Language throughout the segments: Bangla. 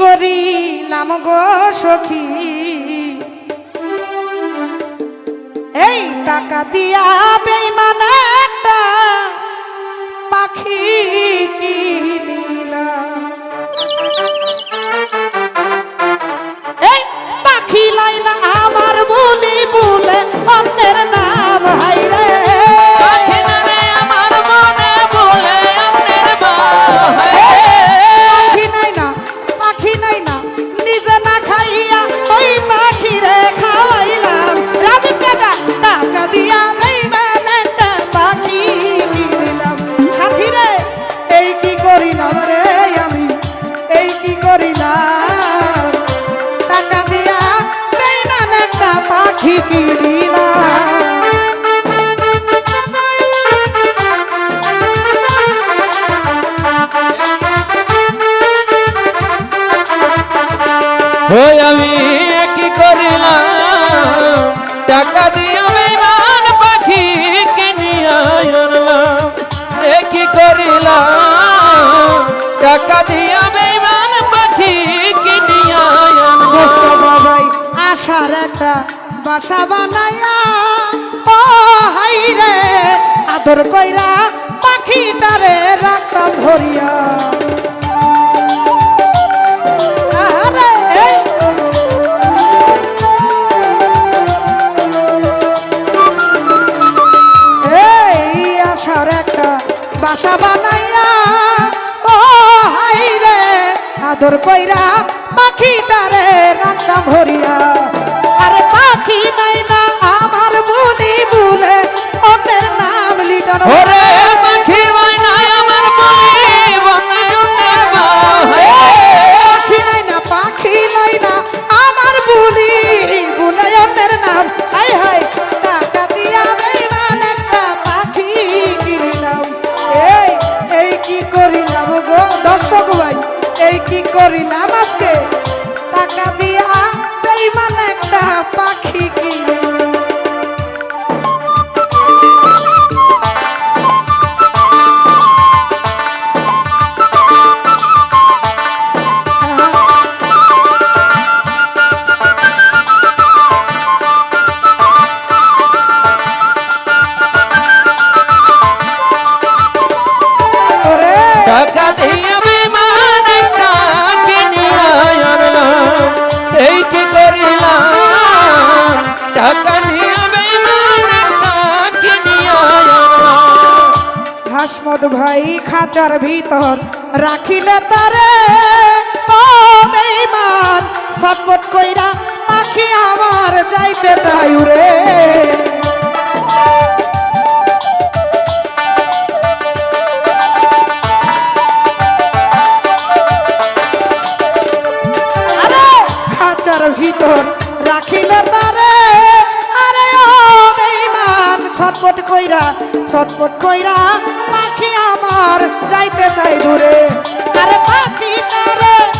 করিলাম গো সখী। এই টাকা দিয়া বেইমানে একটা পাখি করিলাম। টাকা দিয়া বেইমান একটা পাখি কিনিলাম। ওই আমি কি করিলাম। টাকা দিয়ে বেমান পাখি একটা বাসা বানায়া, ও হাই রে, আদর কইরা পাখিটারে রাখতাম ধরিয়া। বাসা বানাইয়া, ও হাই রে, আদর কইরা পাখিটারে রান্না ভরিয়া আরে পাখি নাই না আমার বলি বলে ওদের নাম লিটন। ওরে পাখির ময়নায় আমার বনে পাখি নাই না পাখি নাই না আমার বুলি বলে ওদের নাম। হাই হাই টাকা দিয়া বেইমান একটা পাখি কিনিলাম। এই এই কি করিলাম গো দর্শক ভাই? এই কি করিলাম আজকে? খাঁচার ভিতর রাখিলে তারে। বেইমান সটপট কইরা পাখি আমার যাইতে চাই রে। ভিতর রাখিলে তারে। আরে, ও ছটপট কইরা ছটপট কইরা পাখি যাইতে চাই দূরে। আরে পাখি দেই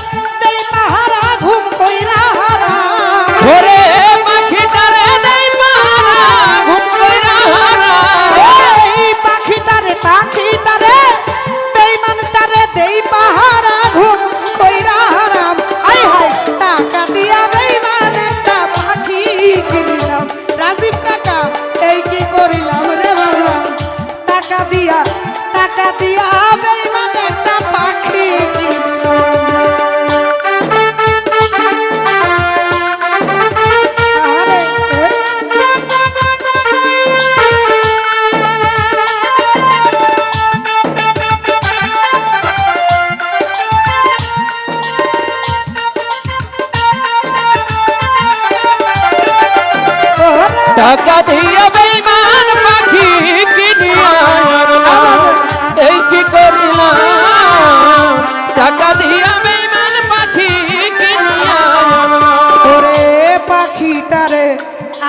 টাকা দিয়ে বেমান পাখি কিনিয়া এই কি করিলাম? টাকা দিয়ে বেমান পাখি কিনিয়া ওরে পাখিটারে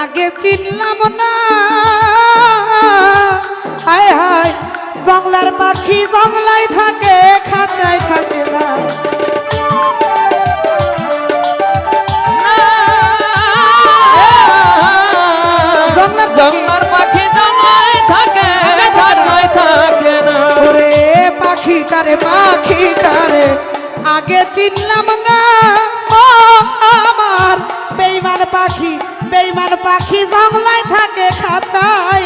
আগে চিনলাম না। হায় হায় জংলার পাখি জংলায় থাকে, খাঁচায় থাকে না। তারে পাখি তারে আগে চিনলাম না, ও আমার। বেইমান পাখি বেইমান পাখি জঙ্গলায় থাকে খাতায়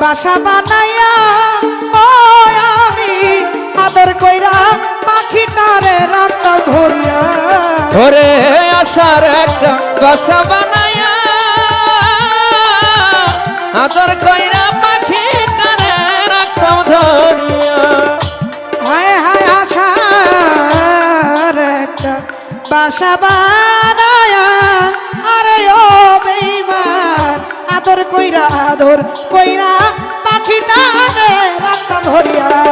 বাসা বানাইয়া ও আমি আদর কইরা পাখিটারে রাখতাম ভরিয়া। ধরে আসার একটা বাসা বানাইয়া আদর কইরা পাখিটারে রাখতাম ধরিয়া হায় হায় আসার একটা বাসা বানাইয়া আরে ও বেইমান আদর কইরা আদর কইরা পাখিটা রে রাখতাম ভরিয়া